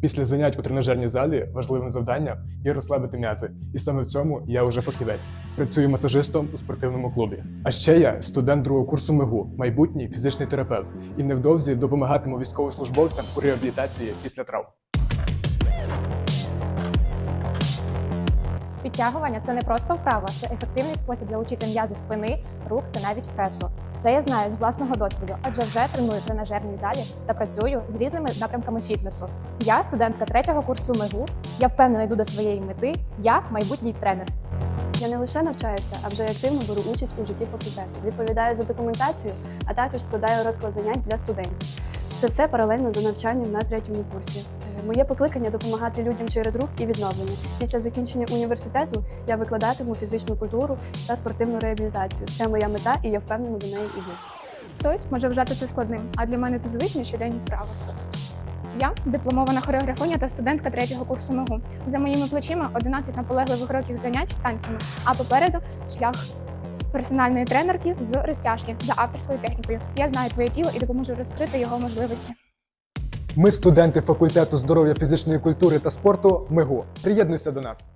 Після занять у тренажерній залі важливим завданням є розслабити м'язи, і саме в цьому я вже фахівець. Працюю масажистом у спортивному клубі. А ще я студент другого курсу МИГУ, майбутній фізичний терапевт, і невдовзі допомагатиму військовослужбовцям у реабілітації після травм. Підтягування це не просто вправа, це ефективний спосіб залучити м'язи спини, рук та навіть пресу. Це я знаю з власного досвіду, адже вже треную в тренажерній залі та працюю з різними напрямками фітнесу. Я студентка третього курсу МИГУ. Я впевнено йду до своєї мети. Я майбутній тренер. Я не лише навчаюся, а вже активно беру участь у житті факультету. Відповідаю за документацію, а також складаю розклад занять для студентів. Це все паралельно за навчанням на третьому курсі. Моє покликання допомагати людям через рух і відновлення. Після закінчення університету я викладатиму фізичну культуру та спортивну реабілітацію. Це моя мета, і я впевнено до неї іду. Хтось може вважати це складним, а для мене це звичні щоденні вправи. Я дипломована хореографиня та студентка третього курсу МИГУ. За моїми плечима 11 наполегливих років занять танцями, а попереду шлях персональної тренерки з розтяжки за авторською технікою. Я знаю твоє тіло і допоможу розкрити його можливості. Ми студенти факультету здоров'я фізичної культури та спорту МИГУ. Приєднуйся до нас.